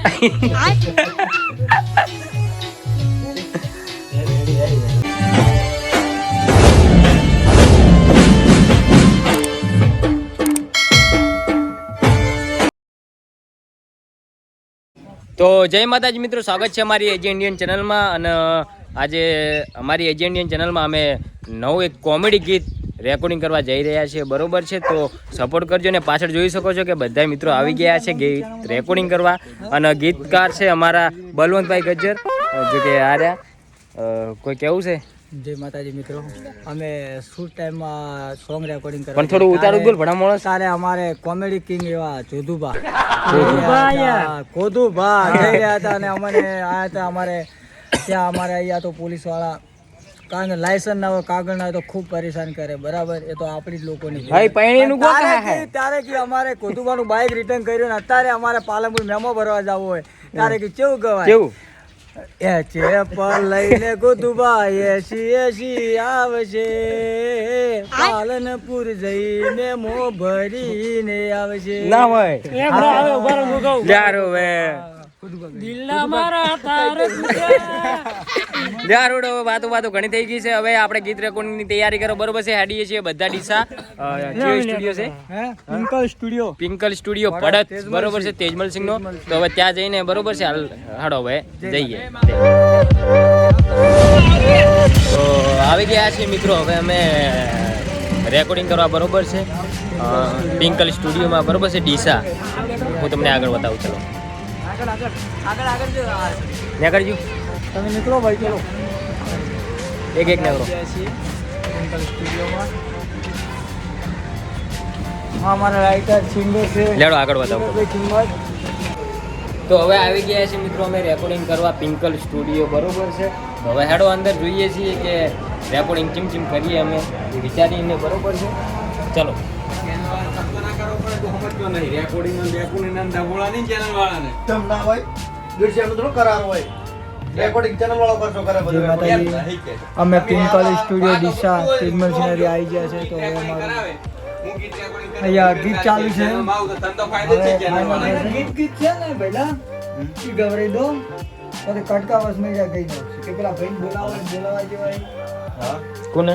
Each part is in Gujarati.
તો જય માતાજી મિત્રો, સ્વાગત છે અમારી એજી ઇન્ડિયન ચેનલમાં. અને આજે અમારી એજી ઇન્ડિયન ચેનલમાં અમે નવું એક કોમેડી ગીત રેકોર્ડિંગ કરવા જઈ રહ્યા છીએ. બરોબર છે? તો સપોર્ટ કરજો ને પાછળ જોઈ શકો છો કે બધા મિત્રો આવી ગયા છે ગીત રેકોર્ડિંગ કરવા. અને ગીતકાર છે અમારા બલવંતભાઈ ગજ્જર. જો કે આર્યા કોઈ કેવું છે? જય માતાજી મિત્રો. અમે શૂટ ટાઈમમાં સોંગ રેકોર્ડિંગ કરવા પણ થોડું ઉતારું બોલ ભણા મોણસ. તારે અમારે કોમેડી કિંગ એવા જોધુબા કોધુબા જઈ રહ્યા હતા અને અમને આયા હતા અમારે. ત્યાં અમારે અહીંયા તો પોલીસવાળા કારણ કે લાયસન્સ ના હોય કાગળ ના હોય તો ખૂબ પરેશાન કરે બરાબર? એ તો આપણી જ લોકોની ભાઈ પૈણીનું ગોત તારે હે. કે- કે અમારે કોધુબાનું બાઇક રિટર્ન કર્યું ને અત્યારે અમારે પાલનપુર મેમો ભરવા જવું હોય. ત્યારે કે કેવું કહેવાય? કેવું? એ ચેપલ લઈને ગોધુબા એસી એસી આવશે. પાલનપુર જઈને મો ભરીને આવશે. ના હોય. લ્યારો વે યાર હવે. વાતો વાતો ઘણી થઈ ગઈ છે. હવે આપણે ગીત રેકોર્ડિંગની તૈયારી કરો બરોબર છે હાડીએ છીએ બધા ડીસા. સ્ટુડિયો છે. પિંકલ સ્ટુડિયો. પિંકલ સ્ટુડિયો પડત બરોબર છે તેજમલ સિંહ. નો તો હવે ત્યાં જઈને બરોબર છે હાલ હાડો હવે જઈએ. તો આવી ગયા છીએ મિત્રો હવે અમે રેકોર્ડિંગ કરવા બરોબર છે. પિંકલ સ્ટુડિયોમાં બરોબર છે ડીસા. હું તમને આગળ બતાવું ચલો. આગળ આગળ. આગળ આગળ જો. આ. ત્યાં તમે નીકળો ભાઈ ચલો. એક એક પિંકલ સ્ટુડિયોમાં. હા અમારા રાઇટર સિંગર છે. લેડો આગળ વધાવો. તો હવે આવી ગયા છે મિત્રો અમે રેકોર્ડિંગ કરવા પિંકલ સ્ટુડિયો બરોબર છે? હવે હેડો અંદર જોઈએ છીએ કે રેકોર્ડિંગ ચીમ ચીમ કરીએ અમે. વિચારીને બરોબર છે? ચલો. તમ ના હોય? દૃશ્યનું થોડું કરાર હોય. રેકોર્ડિંગ ચેનલ વાળો કરશો કરે બધું. અમે Pinkal studio Deesa signal scenery આવી ગયા છે તો હવે અમારું અહીંયા ગીત ચાલુ છે. ગીત ગીત છે ને ભઈલા ઈ ગવરાઈ દો. પછી કટકા વસ મેં ગઈ દો કે પેલા ભાઈ બોલાવે બોલાવા જેવાય. કોને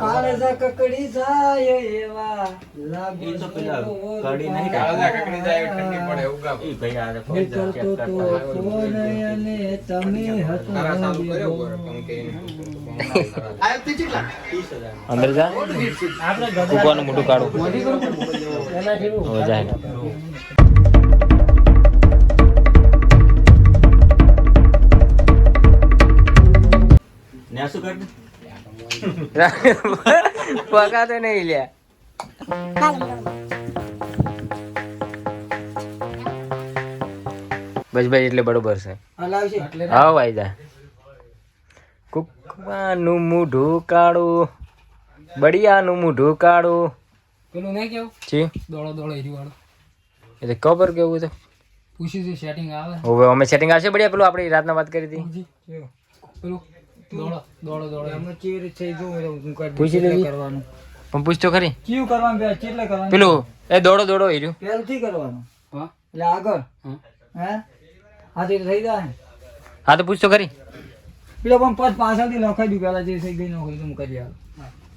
કાળજા કકડી જાય એવા. લાગુ નીકળતો તો ફોન અને તમે હતો આયતી ચીકલા અંદર જા. કૂકવાનું મોટું કાઢું. હવે જાય. પકાતો નહીં લ્યા. બસ ભાઈ એટલે બરોબર છે. હા ભાઈ જા કુકવાનું મોઢું કાળું બળિયાનું મોઢું કાળું. પેલું નહીં કેવું? જી? દોડો દોડો એરી વાળો એટલે ખબર કેવું છે? પૂછ્યું છે સેટિંગ આવે. હવે અમે સેટિંગ આવશે બળિયા પેલું આપણે રાતના વાત કરી હતી. પેલું દોડો દોડો દોડો. એમ. અમે છે જો હું પૂછી લેવી. કરવાનું. પણ પૂછતો ખરી. કયું કરવાનું બે ચેટલે કરવાનું? પેલું એ દોડો દોડો હીર્યું પહેલથી કરવાનું. હા. એટલે આગળ. હા. હે? હા તે થઈ જાય હા તો પૂછતો ખરી. પેલો પણ પાંચ પાછળથી લખાઈ દઉં પેલા જે થઈ ગઈ નોકરી હોય કરી આવ.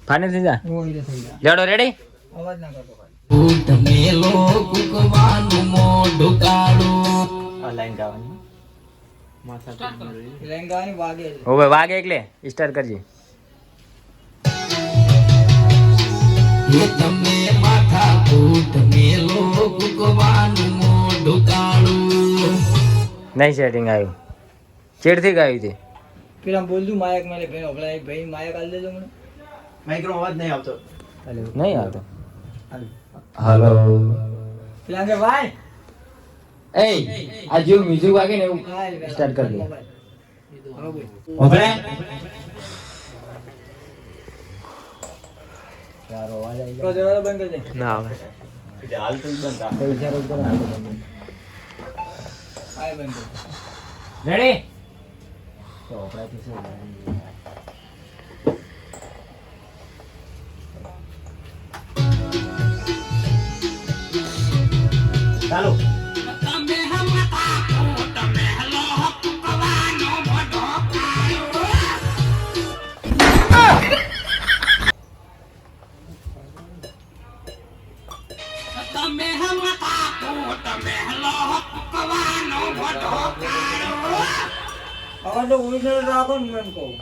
ફાઇનલ થઈ જા હોય થઈ જાય. લેડો રેડી અવાજ ના કરતો ભાઈ. હવે વાગે એટલે સ્ટાર્ટ કરજે. નહીં સેટિંગ આવ્યું. ચેડથી ગાયું તે? પેલા બોલતું માયક મેલે ભાઈ ઓપલા એક ભાઈ માયક આલ દેજો મને. માઇક્રો અવાજ નહીં આવતો. નહીં આવતો. હાલો પેલા કે ભાઈ એ આ જેવું મ્યુઝિક વાગે ને એવું સ્ટાર્ટ કરી દે. ઓબરે ચારો અવાજ આવી તો બંધ કરી દે ના આવે તો વિચારો કરો આ તો બંધ. આય બંધ રેડી તો આપણાથી શું ચાલો. કહું?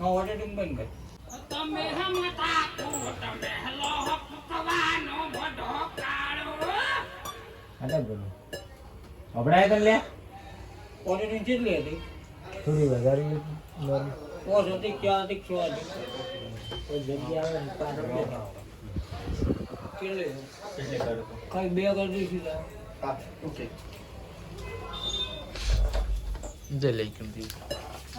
હા ઓટો ટ્યુન બંધ કર. બોલો. લે. ઓટો ટ્યુન કેટલી હતી. થોડી વધારે હતી ક્યાં હતી જગ્યા પાછળ બેઠા. કેટલી કઈ બે કરી દઈશું લઈ કોમ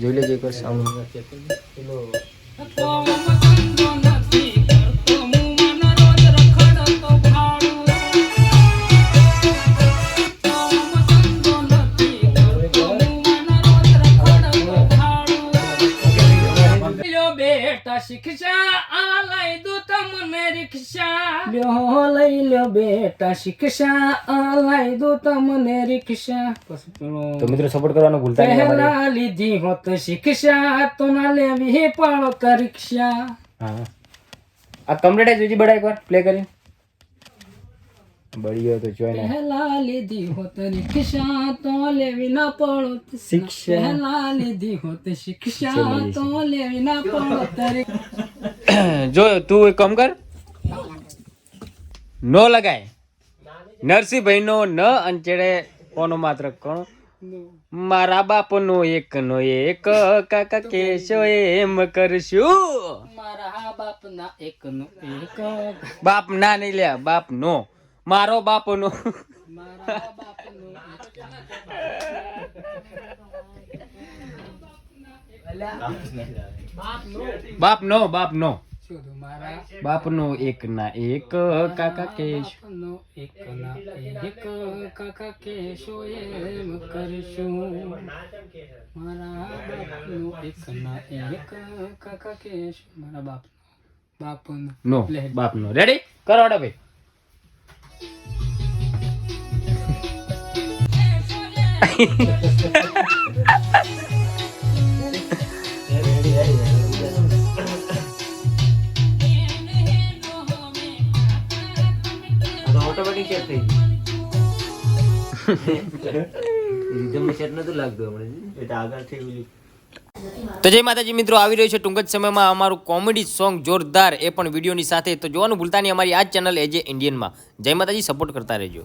જોઈ લેજો એક વાર સાઉન્ડ બેટા શિક્ષા અલાઈ દો તમને રિક્ષા. તો મિત્રો સપોર્ટ કરવાનું ભૂલતા નહીં. પહેલા લીધી હોત શિક્ષા તો ના લેવી પડો પરીક્ષા હા. આ કમ્પ્લીટ જોજી બડા એકવાર પ્લે કરી. બળિયો તો જોઈ ને પહેલા લીધી હોત રિક્ષા તો લેવી ના પડો શિક્ષા. પહેલા લીધી હોત શિક્ષા તો લેવી ના પડો જો તું એક કામ કર નો લગાય. નરસિંહભાઈ નો ન અંચેડે કોનો માત્ર કોણ? મારા બાપનો એક નો એક કાકા કેશો એમ કરશું. મારા બાપના એકનો એક. બાપ ના નહીં લે બાપ નો મારો બાપ નો મારા બાપનો બાપ નો બાપ નો શું મારા બાપ નો એક ના એક કાકા કેશ. બાપનો એક ના એક કાકા કેશો એમ કરશું. મારા બાપનો એક ના એક કાકા કેશ. મારા બાપ બાપનો નો લે. બાપ નો રેડી કરો ભાઈ. તો જય માતાજી મિત્રો, આવી રહ્યો છે ટૂંક જ સમયમાં અમારું કોમેડી સોંગ જોરદાર એ પણ વિડીયોની સાથે. તો જોવાનું ભૂલતા નહીં, અમારી આ ચેનલ એજે ઇન્ડિયનમાં જય માતાજી સપોર્ટ કરતા રહેજો.